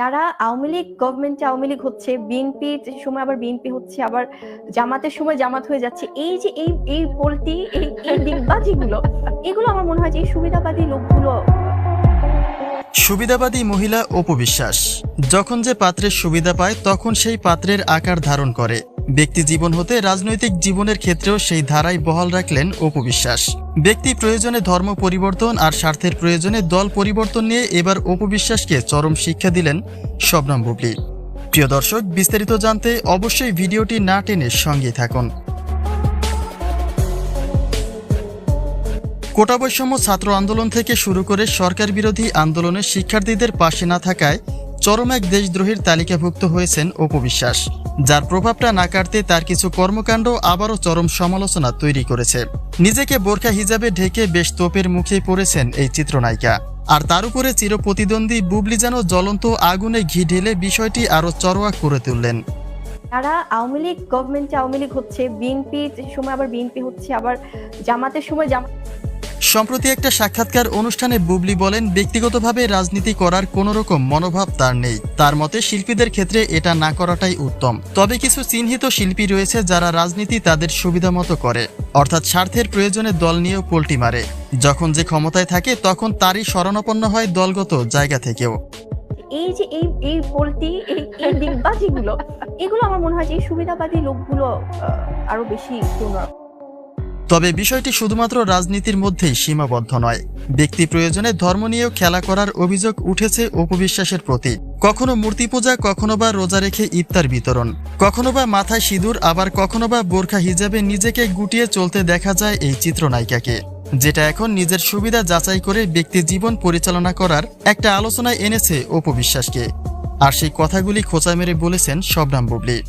যারা আওয়ামী লীগ গভর্নমেন্টে আওয়ামী লীগ হচ্ছে বিএনপির সময় আবার বিএনপি হচ্ছে, আবার জামাতের সময় জামাত হয়ে যাচ্ছে, এই যে এই এই পোলটি, এই এই ডিগবাজিগুলো এগুলো আমার মনে হয় যে এই সুবিধাবাদী লোকগুলো সুবিধাবাদী মহিলা অপবিশ্বাস। যখন যে পাত্রের সুবিধা পায়, তখন সেই পাত্রের আকার ধারণ করে। ব্যক্তি জীবন হতে রাজনৈতিক জীবনের ক্ষেত্রেও সেই ধারাই বহাল রাখলেন অপবিশ্বাস ব্যক্তি প্রয়োজনে ধর্ম পরিবর্তন আর স্বার্থের প্রয়োজনে দল পরিবর্তন নিয়ে এবার অপবিশ্বাসকে চরম শিক্ষা দিলেন শবনম বুবলি। প্রিয় দর্শক, বিস্তারিত জানতে অবশ্যই ভিডিওটি না টেনে সঙ্গে থাকুন। কোটা বৈষম্য ছাত্র আন্দোলন থেকে শুরু করে সরকার বিরোধী আন্দোলনে শিক্ষার্থীদের পাশে না থাকায় চরম এক দেশদ্রোহীর তালিকাভুক্ত হয়েছেন অপবিশ্বাস যার প্রভাবটা না কাটতে তার কিছু কর্মকাণ্ড আবারও চরম সমালোচনা তৈরি করেছে। নিজেকে বোরখা হিজাবে ঢেকে বেশ তোপের মুখে পড়েছেন এই চিত্রনায়িকা। আর তার উপরে চিরপ্রতিদ্বন্দ্বী বুবলি যেন জ্বলন্ত আগুনে ঘি ঢেলে বিষয়টি আরও চরোয়া করে তুললেন। যারা আওয়ামী লীগ গভর্নমেন্টে আওয়ামী লীগ হচ্ছে বিএনপির সময় আবার বিএনপি হচ্ছে, আবার জামাতের সময় জামাত সম্প্রতি একটা সাক্ষাৎকার অনুষ্ঠানে বুবলি বলেন, ব্যক্তিগতভাবে রাজনীতি করার কোনো রকম মনোভাব তার নেই। তার মতে, শিল্পীদের ক্ষেত্রে এটা না করাটাই উত্তম। তবে কিছু চিহ্নিত শিল্পী রয়েছে যারা রাজনীতি তাদের সুবিধা মতো করে, অর্থাৎ স্বার্থের প্রয়োজনে দল নিয়েও পোল্টি মারে। যখন যে ক্ষমতায় থাকে, তখন তারই শরণাপন্ন হয় দলগত জায়গা থেকেও। এই যে এই এই পোলটি, এই এগুলো আমার মনে হয় যে সুবিধাবাদী লোকগুলো আরও বেশি তবে বিষয়টি শুধুমাত্র রাজনীতির মধ্যেই সীমাবদ্ধ নয়। ব্যক্তি প্রয়োজনে ধর্ম নিয়েও খেলা করার অভিযোগ উঠেছে অপবিশ্বাসের প্রতি। কখনো মূর্তি পূজা কখনো বা রোজা রেখে ইফতার বিতরণ। কখনো বা মাথায় সিঁদুর, আবার কখনো বা বোরখা হিজাবে নিজেকে গুটিয়ে চলতে দেখা যায় এই চিত্রনায়িকাকে। যেটা এখন নিজের সুবিধা যাচাই করে ব্যক্তি জীবন পরিচালনা করার একটা আলোচনায় এনেছে অপবিশ্বাসকে। আর সেই কথাগুলি খোঁচা মেরে বলেছেন শবনাম বুবলি।